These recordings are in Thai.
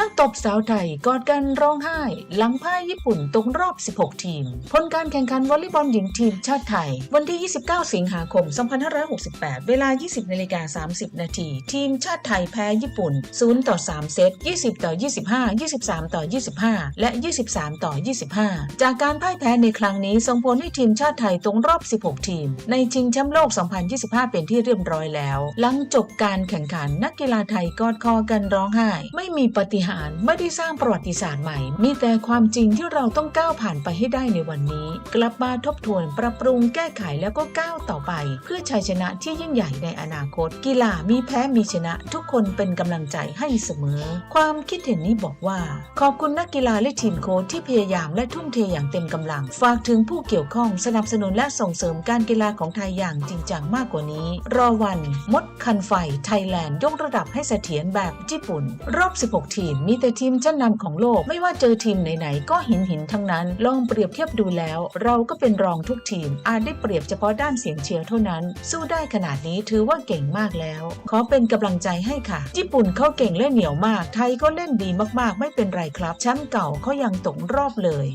นักตบสาวไทยกอดกันร้องไห้ หลังพ่ายญี่ปุ่นตกรอบ 16 ทีม ผลการแข่งขันวอลเลย์บอลหญิงทีมชาติไทย วันที่ 29 สิงหาคม 2568 เวลา 20นาฬิกา30 นาทีทีมชาติไทยแพ้ญี่ปุ่น 0 ต่อ 3 เซต 20 ต่อ 25 23 ต่อ 25 และ 23 ต่อ 25 จากการพ่ายแพ้ในครั้งนี้ส่งผลให้ทีมชาติไทยตกรอบ 16 ทีม ในชิงแชมป์โลก 2025 เป็นที่เรียบร้อยแล้ว หลังจบการแข่งขันนักกีฬาไทยกอดคอกันร้องไห้ ไม่มีปฏิหารไม่ได้สร้างประวัติศาสตร์ใหม่ มีแต่ความจริงที่เราต้องก้าวผ่านไปให้ได้ในวันนี้ กลับมาทบทวนปรับปรุงแก้ไขแล้วก็ก้าวต่อไป เพื่อชัยชนะที่ยิ่งใหญ่ในอนาคต กีฬามีแพ้มีชนะ ทุกคนเป็นกำลังใจให้เสมอ ความคิดเห็นนี้บอกว่า ขอบคุณนักกีฬาและทีมโค้ชที่พยายามและทุ่มเทอย่างเต็มกำลัง ฝากถึงผู้เกี่ยวข้องสนับสนุนและส่งเสริมการกีฬาของไทยอย่างจริงจังมากกว่านี้ รอวัน มดคันไฟไทยแลนด์ยกระดับให้เสถียรแบบญี่ปุ่น รอบ 16 ทีมมีแต่ทีมชั้นนำของโลก ไม่ว่าเจอทีมไหนๆก็หินหินทั้งนั้น ลองเปรียบเทียบดูแล้ว เราก็เป็นรองทุกทีม อาจได้เปรียบเฉพาะด้านเสียงเชียร์เท่านั้น สู้ได้ขนาดนี้ถือว่าเก่งมากแล้ว ขอเป็นกำลังใจให้ค่ะ ญี่ปุ่นเขาเก่งและเหนียวมาก ไทยก็เล่นดีมากๆ ไม่เป็นไรครับแชมป์เก่าเขายังตกรอบเลย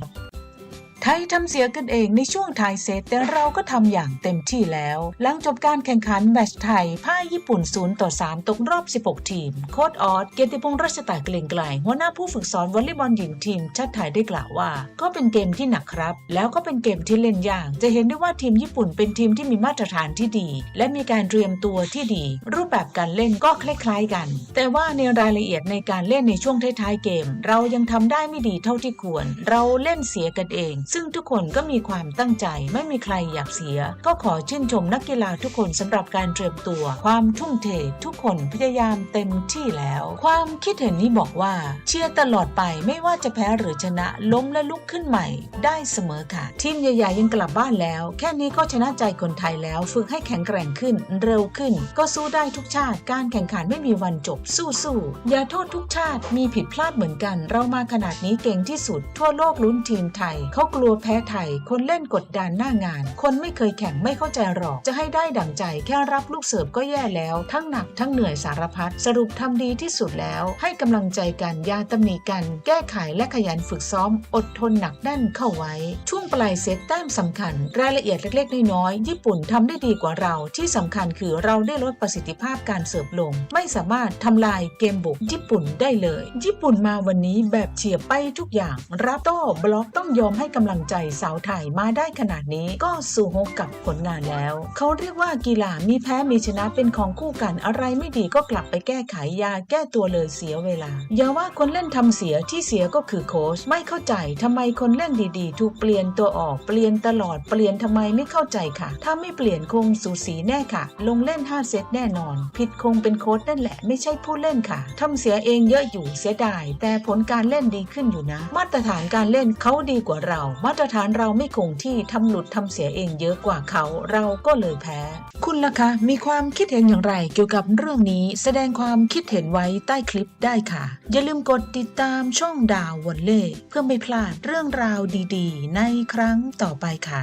ทยทำเสียกันเองในช่วงท้ายเซตแต่เราก็ทำอย่างเต็มที่แล้ว หลังจบการแข่งขันแมตช์ไทยพ่ายญี่ปุ่น 0 ต่อ 3 ตกรอบ 16 ทีม โค้ดออสเกียรติพงษ์รัชตาเกลียงไกลหัวหน้าผู้ฝึกสอนวอลเลย์บอลหญิงทีมชาติไทยได้กล่าวว่า ก็เป็นเกมที่หนักครับ แล้วก็เป็นเกมที่เล่นยาก จะเห็นได้ว่าทีมญี่ปุ่นเป็นทีมที่มีมาตรฐานที่ดี และมีการเตรียมตัวที่ดี รูปแบบการเล่นก็คล้ายๆกัน แต่ว่าในรายละเอียดในการเล่นในช่วงท้ายๆเกม เรายังทำได้ไม่ดีเท่าที่ควร เราเล่นเสียกันเองซึ่งทุกคนก็มีความตั้งใจไม่มีใครอยากเสีย ก็ขอชื่นชมนักกีฬาทุกคนสำหรับการเตรียมตัว ความทุ่มเททุกคนพยายามเต็มที่แล้ว ความคิดเห็นนี้บอกว่า เชียร์ตลอดไปไม่ว่าจะแพ้หรือชนะล้มและลุกขึ้นใหม่ ได้เสมอค่ะ ทีมใหญ่ๆยังกลับบ้านแล้ว แค่นี้ก็ชนะใจคนไทยแล้วฝึกให้แข็งแกร่งขึ้นเร็วขึ้น ก็สู้ได้ทุกชาติการแข่งขันไม่มีวันจบสู้ๆอย่าโทษทุกชาติมีผิดพลาดเหมือนกัน เรามาขนาดนี้เก่งที่สุด ทั่วโลกลุ้นทีมไทยเขากลัวแพ้ไทย คนเล่นกดดันหน้างาน คนไม่เคยแข่งไม่เข้าใจหรอก จะให้ได้ดั่งใจแค่รับลูกเสิร์ฟก็แย่แล้ว ทั้งหนักทั้งเหนื่อยสารพัดสรุปทำดีที่สุดแล้ว ให้กำลังใจกันยาตำหนิกัน แก้ไขและขยันฝึกซ้อม อดทนหนักแน่นเข้าไว้ ช่วงปลายเซตแต้มสำคัญ รายละเอียดเล็กๆน้อยๆญี่ปุ่นทำได้ดีกว่าเรา ที่สำคัญคือเราได้ลดประสิทธิภาพการเสิร์ฟลง ไม่สามารถทำลายเกมบุกญี่ปุ่นได้เลย ญี่ปุ่นมาวันนี้แบบเฉียบไปทุกอย่าง รับโต้บล็อกต้องยอมให้กำลังใจสาวไทยมาได้ขนาดนี้ก็สู่ฮกกับผลงานแล้ว เขาเรียกว่ากีฬามีแพ้มีชนะเป็นของคู่กันอะไรไม่ดีก็กลับไปแก้ไขยาแก้ตัวเลยเสียเวลา อย่าว่าคนเล่นทำเสียที่เสียก็คือโค้ชไม่เข้าใจทำไมคนเล่นดีๆ ถูกเปลี่ยนตัวออกเปลี่ยนตลอดเปลี่ยนทำไมไม่เข้าใจค่ะ ถ้าไม่เปลี่ยนคงสูสีแน่ค่ะ ลงเล่น 5 เซตแน่นอน ผิดคงเป็นโค้ชนั่นแหละไม่ใช่ผู้เล่นค่ะทำเสียเองเยอะอยู่เสียดายแต่ผลการเล่นดีขึ้นอยู่นะ มาตรฐานการเล่นเขาดีกว่าเรามาตรฐานเราไม่คงที่ทำหลุดทำเสียเองเยอะกว่าเขาเราก็เลยแพ้ คุณล่ะคะมีความคิดเห็นอย่างไรเกี่ยวกับเรื่องนี้แสดงความคิดเห็นไว้ใต้คลิปได้ค่ะ อย่าลืมกดติดตามช่องดาววันเล่เพื่อไม่พลาดเรื่องราวดี ๆ ในครั้งต่อไปค่ะ